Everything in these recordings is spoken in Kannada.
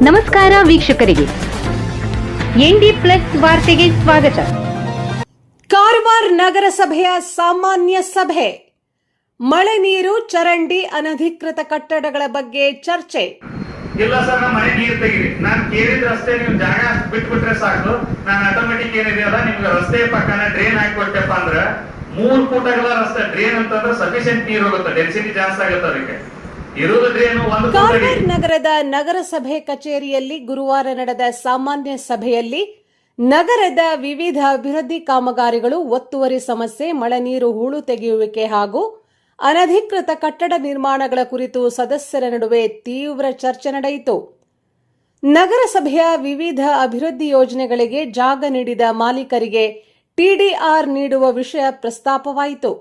ನಮಸ್ಕಾರ ವೀಕ್ಷಕರಿಗೆ. ಎನ್ಡಿ ಪ್ಲಸ್ ವಾರ್ತೆಗೆ ಸ್ವಾಗತ. ಕಾರವಾರ ನಗರಸಭೆಯ ಸಾಮಾನ್ಯ ಸಭೆ. ಮಳೆ ನೀರು ಚರಂಡಿ ಅನಧಿಕೃತ ಕಟ್ಟಡಗಳ ಬಗ್ಗೆ ಚರ್ಚೆ. ಇಲ್ಲ ಸರ್ ನಮ್ಮ ಮನೆ ನೀರು ತೆಗಿರಿ. ನಾನು ಕೇಳಿದ ರಸ್ತೆ ನೀವು ಜಾಗ ಬಿಟ್ಬಿಟ್ರೆ ಸಾಕು. ನಾನು ಆಟೋಮೆಟಿಕ್ ಏನಿದೆಯಲ್ಲ ನಿಮ್ಗೆ ರಸ್ತೆ ಪಕ್ಕನ ಡ್ರೈನ್ ಹಾಕಿಕೊಟ್ಟೆಪ್ಪ ಅಂದ್ರೆ ಮೂರು ಮೂರ್ ಫೂಟಗಳ ರಸ್ತೆ. ಡ್ರೈನ್ ಅಂತಂದ್ರೆ ಸಫಿಶಿಯಂಟ್ ನೀರು ಹೋಗುತ್ತೆ ಡೆನ್ಸಿಟಿ ಜಾಸ್ತಿ ಆಗುತ್ತೆ ಅದಕ್ಕೆ. ಕಾರವಾರ. ನಗರದ ನಗರಸಭೆ ಕಚೇರಿಯಲ್ಲಿ ಗುರುವಾರ ನಡೆದ ಸಾಮಾನ್ಯ ಸಭೆಯಲ್ಲಿ ನಗರದ ವಿವಿಧ ಅಭಿವೃದ್ಧಿ ಕಾಮಗಾರಿಗಳು ಒತ್ತುವರಿ ಸಮಸ್ಯೆ ಮಳೆ ನೀರು ಹೂಳು ತೆಗೆಯುವಿಕೆ ಹಾಗೂ ಅನಧಿಕೃತ ಕಟ್ಟಡ ನಿರ್ಮಾಣಗಳ ಕುರಿತು ಸದಸ್ಯರ ನಡುವೆ ತೀವ್ರ ಚರ್ಚೆ ನಡೆಯಿತು ನಗರಸಭೆಯ ವಿವಿಧ ಅಭಿವೃದ್ಧಿ ಯೋಜನೆಗಳಿಗೆ ಜಾಗ ನೀಡಿದ ಮಾಲೀಕರಿಗೆ ಟಿಡಿಆರ್ ನೀಡುವ ವಿಷಯ ಪ್ರಸ್ತಾಪವಾಯಿತು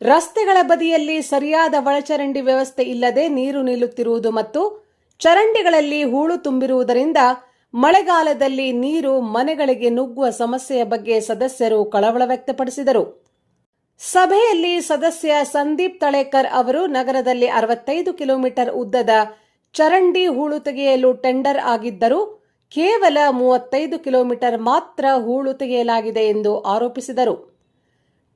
ರಸ್ತೆಗಳ ಬದಿಯಲ್ಲಿ ಸರಿಯಾದ ಒಳಚರಂಡಿ ವ್ಯವಸ್ಥೆ ಇಲ್ಲದೆ ನೀರು ನಿಲ್ಲುತ್ತಿರುವುದು ಮತ್ತು ಚರಂಡಿಗಳಲ್ಲಿ ಹೂಳು ತುಂಬಿರುವುದರಿಂದ ಮಳೆಗಾಲದಲ್ಲಿ ನೀರು ಮನೆಗಳಿಗೆ ನುಗ್ಗುವ ಸಮಸ್ಯೆಯ ಬಗ್ಗೆ ಸದಸ್ಯರು ಕಳವಳ ವ್ಯಕ್ತಪಡಿಸಿದರು. ಸಭೆಯಲ್ಲಿ ಸದಸ್ಯ ಸಂದೀಪ್ ತಳೇಕರ್ ಅವರು ನಗರದಲ್ಲಿ ಅರವತ್ತೈದು ಕಿಲೋಮೀಟರ್ ಉದ್ದದ ಚರಂಡಿ ಹೂಳು ತೆಗೆಯಲು ಟೆಂಡರ್ ಆಗಿದ್ದರೂ ಕೇವಲ ಮೂವತ್ತೈದು ಕಿಲೋಮೀಟರ್ ಮಾತ್ರ ಹೂಳು ತೆಗೆಯಲಾಗಿದೆ ಎಂದು ಆರೋಪಿಸಿದರು.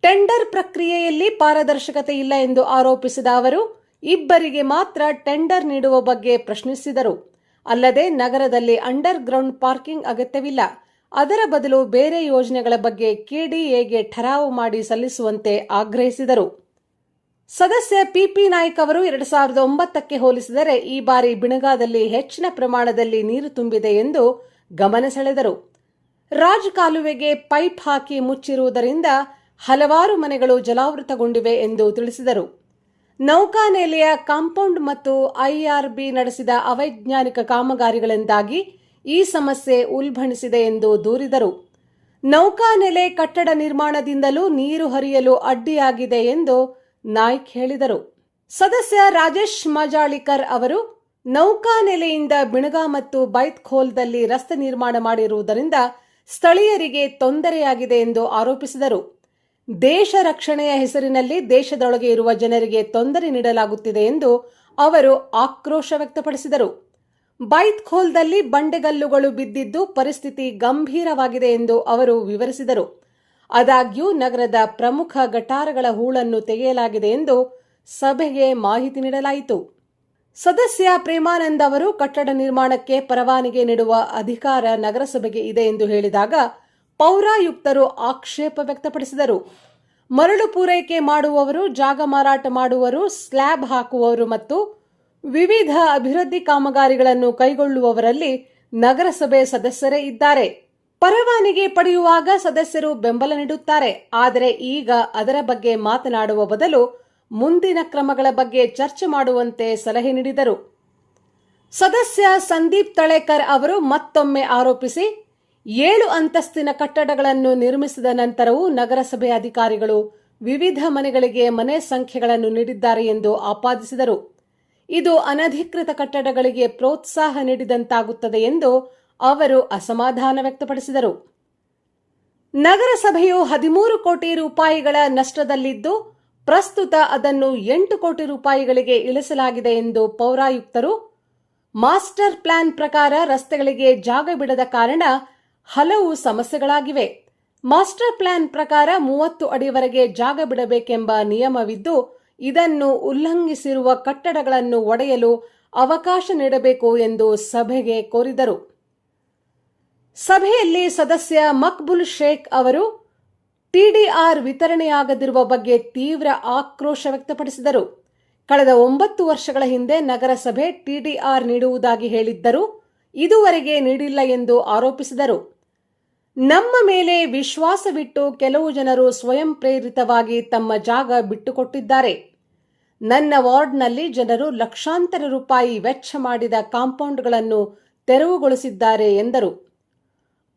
ಟೆಂಡರ್ ಪ್ರಕ್ರಿಯೆಯಲ್ಲಿ ಪಾರದರ್ಶಕತೆ ಇಲ್ಲ ಎಂದು ಆರೋಪಿಸಿದ ಅವರು, ಇಬ್ಬರಿಗೆ ಮಾತ್ರ ಟೆಂಡರ್ ನೀಡುವ ಬಗ್ಗೆ ಪ್ರಶ್ನಿಸಿದರು. ಅಲ್ಲದೆ ನಗರದಲ್ಲಿ ಅಂಡರ್ ಗ್ರೌಂಡ್ ಪಾರ್ಕಿಂಗ್ ಅಗತ್ಯವಿಲ್ಲ. ಅದರ ಬದಲು ಬೇರೆ ಯೋಜನೆಗಳ ಬಗ್ಗೆ ಕೆಡಿಎಗೆ ಠರಾವು ಮಾಡಿ ಸಲ್ಲಿಸುವಂತೆ ಆಗ್ರಹಿಸಿದರು. ಸದಸ್ಯ ಪಿಪಿ ನಾಯ್ಕ್ ಅವರು ಎರಡು ಸಾವಿರದ ಒಂಬತ್ತಕ್ಕೆ ಹೋಲಿಸಿದರೆ ಈ ಬಾರಿ ಬಿಣಗಾದಲ್ಲಿ ಹೆಚ್ಚಿನ ಪ್ರಮಾಣದಲ್ಲಿ ನೀರು ತುಂಬಿದೆ ಎಂದು ಗಮನ ಸೆಳೆದರು. ರಾಜ್ ಕಾಲುವೆಗೆ ಪೈಪ್ ಹಾಕಿ ಮುಚ್ಚಿರುವುದರಿಂದ ಹಲವಾರು ಮನೆಗಳು ಜಲಾವೃತಗೊಂಡಿವೆ ಎಂದು ತಿಳಿಸಿದರು. ನೌಕಾನೆಲೆಯ ಕಾಂಪೌಂಡ್ ಮತ್ತು ಐಆರ್ಬಿ ನಡೆಸಿದ ಅವೈಜ್ಞಾನಿಕ ಕಾಮಗಾರಿಗಳಿಂದಾಗಿ ಈ ಸಮಸ್ಯೆ ಉಲ್ಬಣಿಸಿದೆ ಎಂದು ದೂರಿದರು. ನೌಕಾನೆಲೆ ಕಟ್ಟಡ ನಿರ್ಮಾಣದಿಂದಲೂ ನೀರು ಹರಿಯಲು ಅಡ್ಡಿಯಾಗಿದೆ ಎಂದು ನಾಯ್ಕ್ ಹೇಳಿದರು. ಸದಸ್ಯ ರಾಜೇಶ್ ಮಜಾಳಿಕರ್ ಅವರು, ನೌಕಾನೆಲೆಯಿಂದ ಬಿಣಗಾ ಮತ್ತು ಬೈತ್ಖೋಲ್ದಲ್ಲಿ ರಸ್ತೆ ನಿರ್ಮಾಣ ಮಾಡಿರುವುದರಿಂದ ಸ್ಥಳೀಯರಿಗೆ ತೊಂದರೆಯಾಗಿದೆ ಎಂದು ಆರೋಪಿಸಿದರು. ದೇಶ ರಕ್ಷಣೆಯ ಹೆಸರಿನಲ್ಲಿ ದೇಶದೊಳಗೆ ಇರುವ ಜನರಿಗೆ ತೊಂದರೆ ನೀಡಲಾಗುತ್ತಿದೆ ಎಂದು ಅವರು ಆಕ್ರೋಶ ವ್ಯಕ್ತಪಡಿಸಿದರು. ಬೈತ್ಖೋಲ್ದಲ್ಲಿ ಬಂಡೆಗಲ್ಲುಗಳು ಬಿದ್ದಿದ್ದು ಪರಿಸ್ಥಿತಿ ಗಂಭೀರವಾಗಿದೆ ಎಂದು ಅವರು ವಿವರಿಸಿದರು. ಆದಾಗ್ಯೂ ನಗರದ ಪ್ರಮುಖ ಗಟಾರಗಳ ಹೂಳನ್ನು ತೆಗೆಯಲಾಗಿದೆ ಎಂದು ಸಭೆಗೆ ಮಾಹಿತಿ ನೀಡಲಾಯಿತು. ಸದಸ್ಯ ಪ್ರೇಮಾನಂದ್ ಅವರು ಕಟ್ಟಡ ನಿರ್ಮಾಣಕ್ಕೆ ಪರವಾನಿಗೆ ನೀಡುವ ಅಧಿಕಾರ ನಗರಸಭೆಗೆ ಇದೆ ಎಂದು ಹೇಳಿದಾಗ ಪೌರಾಯುಕ್ತರು ಆಕ್ಷೇಪ ವ್ಯಕ್ತಪಡಿಸಿದರು. ಮರಳು ಪೂರೈಕೆ ಮಾಡುವವರು, ಜಾಗ ಮಾರಾಟ ಮಾಡುವವರು, ಸ್ಲ್ಯಾಬ್ ಹಾಕುವವರು ಮತ್ತು ವಿವಿಧ ಅಭಿವೃದ್ಧಿ ಕಾಮಗಾರಿಗಳನ್ನು ಕೈಗೊಳ್ಳುವವರಲ್ಲಿ ನಗರಸಭೆ ಸದಸ್ಯರೇ ಇದ್ದಾರೆ. ಪರವಾನಗಿ ಪಡೆಯುವಾಗ ಸದಸ್ಯರು ಬೆಂಬಲ ನೀಡುತ್ತಾರೆ. ಆದರೆ ಈಗ ಅದರ ಬಗ್ಗೆ ಮಾತನಾಡುವ ಬದಲು ಮುಂದಿನ ಕ್ರಮಗಳ ಬಗ್ಗೆ ಚರ್ಚೆ ಮಾಡುವಂತೆ ಸಲಹೆ ನೀಡಿದರು. ಸದಸ್ಯ ಸಂದೀಪ್ ತಳೇಕರ್ ಅವರು ಮತ್ತೊಮ್ಮೆ ಆರೋಪಿಸಿ ಏಳು ಅಂತಸ್ತಿನ ಕಟ್ಟಡಗಳನ್ನು ನಿರ್ಮಿಸಿದ ನಂತರವೂ ನಗರಸಭೆ ಅಧಿಕಾರಿಗಳು ವಿವಿಧ ಮನೆಗಳಿಗೆ ಮನೆ ಸಂಖ್ಯೆಗಳನ್ನು ನೀಡಿದ್ದಾರೆ ಎಂದು ಆಪಾದಿಸಿದರು. ಇದು ಅನಧಿಕೃತ ಕಟ್ಟಡಗಳಿಗೆ ಪ್ರೋತ್ಸಾಹ ನೀಡಿದಂತಾಗುತ್ತದೆ ಎಂದು ಅವರು ಅಸಮಾಧಾನ ವ್ಯಕ್ತಪಡಿಸಿದರು. ನಗರಸಭೆಯು ಹದಿಮೂರು ಕೋಟಿ ರೂಪಾಯಿಗಳ ನಷ್ಟದಲ್ಲಿದ್ದು, ಪ್ರಸ್ತುತ ಅದನ್ನು ಎಂಟು ಕೋಟಿ ರೂಪಾಯಿಗಳಿಗೆ ಇಳಿಸಲಾಗಿದೆ ಎಂದು ಪೌರಾಯುಕ್ತರು, ಮಾಸ್ಟರ್ ಪ್ಲಾನ್ ಪ್ರಕಾರ ರಸ್ತೆಗಳಿಗೆ ಜಾಗ ಬಿಡದ ಕಾರಣ ಹಲವು ಸಮಸ್ಯೆಗಳಾಗಿವೆ. ಮಾಸ್ಟರ್ ಪ್ಲಾನ್ ಪ್ರಕಾರ ಮೂವತ್ತು ಅಡಿವರೆಗೆ ಜಾಗ ಬಿಡಬೇಕೆಂಬ ನಿಯಮವಿದ್ದು, ಇದನ್ನು ಉಲ್ಲಂಘಿಸಿರುವ ಕಟ್ಟಡಗಳನ್ನು ಒಡೆಯಲು ಅವಕಾಶ ನೀಡಬೇಕು ಎಂದು ಸಭೆಗೆ ಕೋರಿದರು. ಸಭೆಯಲ್ಲಿ ಸದಸ್ಯ ಮಕ್ಬುಲ್ ಶೇಖ್ ಅವರು ಟಿಡಿಆರ್ ವಿತರಣೆಯಾಗದಿರುವ ಬಗ್ಗೆ ತೀವ್ರ ಆಕ್ರೋಶ ವ್ಯಕ್ತಪಡಿಸಿದರು. ಕಳೆದ ಒಂಬತ್ತು ವರ್ಷಗಳ ಹಿಂದೆ ನಗರಸಭೆ ಟಿಡಿಆರ್ ನೀಡುವುದಾಗಿ ಹೇಳಿದ್ದರು, ಇದುವರೆಗೆ ನೀಡಿಲ್ಲ ಎಂದು ಆರೋಪಿಸಿದರು. ನಮ್ಮ ಮೇಲೆ ವಿಶ್ವಾಸವಿಟ್ಟು ಕೆಲವು ಜನರು ಸ್ವಯಂ ಪ್ರೇರಿತವಾಗಿ ತಮ್ಮ ಜಾಗ ಬಿಟ್ಟುಕೊಟ್ಟಿದ್ದಾರೆ. ನನ್ನ ವಾರ್ಡ್ನಲ್ಲಿ ಜನರು ಲಕ್ಷಾಂತರ ರೂಪಾಯಿ ವೆಚ್ಚ ಮಾಡಿದ ಕಾಂಪೌಂಡ್ಗಳನ್ನು ತೆರವುಗೊಳಿಸಿದ್ದಾರೆ ಎಂದರು.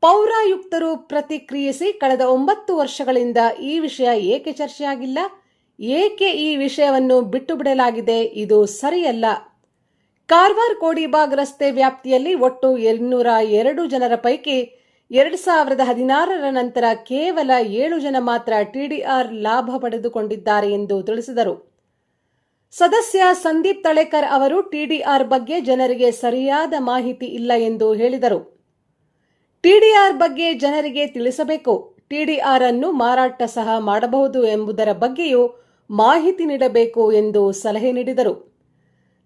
ಪೌರಾಯುಕ್ತರು ಪ್ರತಿಕ್ರಿಯಿಸಿ ಕಳೆದ ಒಂಬತ್ತು ವರ್ಷಗಳಿಂದ ಈ ವಿಷಯ ಏಕೆ ಚರ್ಚೆಯಾಗಿಲ್ಲ, ಏಕೆ ಈ ವಿಷಯವನ್ನು ಬಿಟ್ಟು ಬಿಡಲಾಗಿದೆ ಇದು ಸರಿಯಲ್ಲ. ಕಾರವಾರ ಕೋಡಿಬಾಗ್ ರಸ್ತೆ ವ್ಯಾಪ್ತಿಯಲ್ಲಿ ಒಟ್ಟು ಇನ್ನೂರ ಎರಡು ಜನರ ಪೈಕಿ ಎರಡು ಸಾವಿರದ ಹದಿನಾರರ ನಂತರ ಕೇವಲ ಏಳು ಜನ ಮಾತ್ರ ಟಿಡಿಆರ್ ಲಾಭ ಪಡೆದುಕೊಂಡಿದ್ದಾರೆ ಎಂದು ತಿಳಿಸಿದರು. ಸದಸ್ಯ ಸಂದೀಪ್ ತಳೇಕರ್ ಅವರು ಟಿಡಿಆರ್ ಬಗ್ಗೆ ಜನರಿಗೆ ಸರಿಯಾದ ಮಾಹಿತಿ ಇಲ್ಲ ಎಂದು ಹೇಳಿದರು. ಟಿಡಿಆರ್ ಬಗ್ಗೆ ಜನರಿಗೆ ತಿಳಿಸಬೇಕು. ಟಿಡಿಆರ್ ಅನ್ನು ಮಾರಾಟ ಸಹ ಮಾಡಬಹುದು ಎಂಬುದರ ಬಗ್ಗೆಯೂ ಮಾಹಿತಿ ನೀಡಬೇಕು ಎಂದು ಸಲಹೆ ನೀಡಿದರು.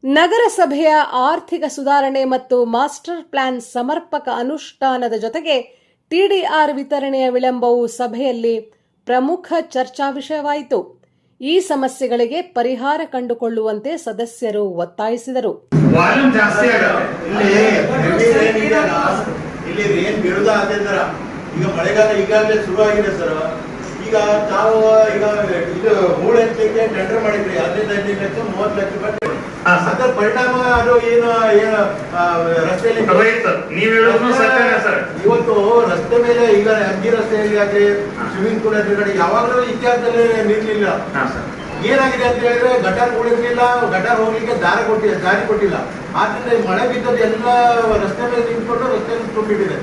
ನಗರಸಭೆಯ ಆರ್ಥಿಕ ಸುಧಾರಣೆ ಮತ್ತು ಮಾಸ್ಟರ್ ಪ್ಲಾನ್ ಸಮರ್ಪಕ ಅನುಷ್ಠಾನದ ಜೊತೆಗೆ ಟಿಡಿಆರ್ ವಿತರಣೆಯ ವಿಳಂಬವು ಸಭೆಯಲ್ಲಿ ಪ್ರಮುಖ ಚರ್ಚಾ ವಿಷಯವಾಯಿತು. ಈ ಸಮಸ್ಯೆಗಳಿಗೆ ಪರಿಹಾರ ಕಂಡುಕೊಳ್ಳುವಂತೆ ಸದಸ್ಯರು ಒತ್ತಾಯಿಸಿದರು. ಈಗ ಮಳೆಗಾಲ ಈಗಾಗಲೇ ಶುರುವಾಗಿದೆ ಸರ್. ಈಗ ತಾವು ಈಗ ಇದು ಮೂಳೆ ಎತ್ತಲಿಕ್ಕೆ ಟೆಂಡರ್ ಮಾಡಿದ್ರಿ ಹದಿನೈದು ಹದಿನೈದು ಲಕ್ಷ ಮೂವತ್ತು ಲಕ್ಷ ರೂಪಾಯಿ ಅದರ ಪರಿಣಾಮ ಅದು ಏನು ಏನು ರಸ್ತೆಯಲ್ಲಿ ನೀವ್ ಹೇಳೋದು ಸತ್ಯನೇ ಸರ್. ಇವತ್ತು ರಸ್ತೆ ಮೇಲೆ ಈಗ ಅಂಜಿ ರಸ್ತೆಯಲ್ಲಿ ಆಗಲಿ ಸ್ವಿಮ್ಮಿಂಗ್ ಪೂಲ್ ಎದುರುಗಡೆ ಯಾವಾಗಲೂ ಇತಿಹಾಸದಲ್ಲಿ ಸರ್. ಏನಾಗಿದೆ ಅಂತ ಹೇಳಿದ್ರೆ ಗಟಾರ್ ಉಳಿರ್ಲಿಲ್ಲ ಗಟಾರ್ ಹೋಗ್ಲಿಕ್ಕೆ ದಾರಿ ಕೊಟ್ಟಿಲ್ಲ ದಾರಿ ಕೊಟ್ಟಿಲ್ಲ. ಆದ್ರಿಂದ ಮಳೆ ಬಿದ್ದದ್ದು ಎಲ್ಲ ರಸ್ತೆ ಮೇಲೆ ನಿಂತ್ಕೊಂಡು ರಸ್ತೆಯಲ್ಲಿ ತುಂಬಿಟ್ಟಿದೆ.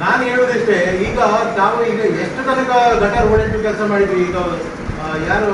ನಾನು ಹೇಳೋದಷ್ಟೇ ಈಗ ತಾವು ಈಗ ಎಷ್ಟು ತನಕ ಗಟಾರ್ ಹೊಡೆದು ಕೆಲಸ ಮಾಡಿದ್ವಿ ಈಗ ಯಾರು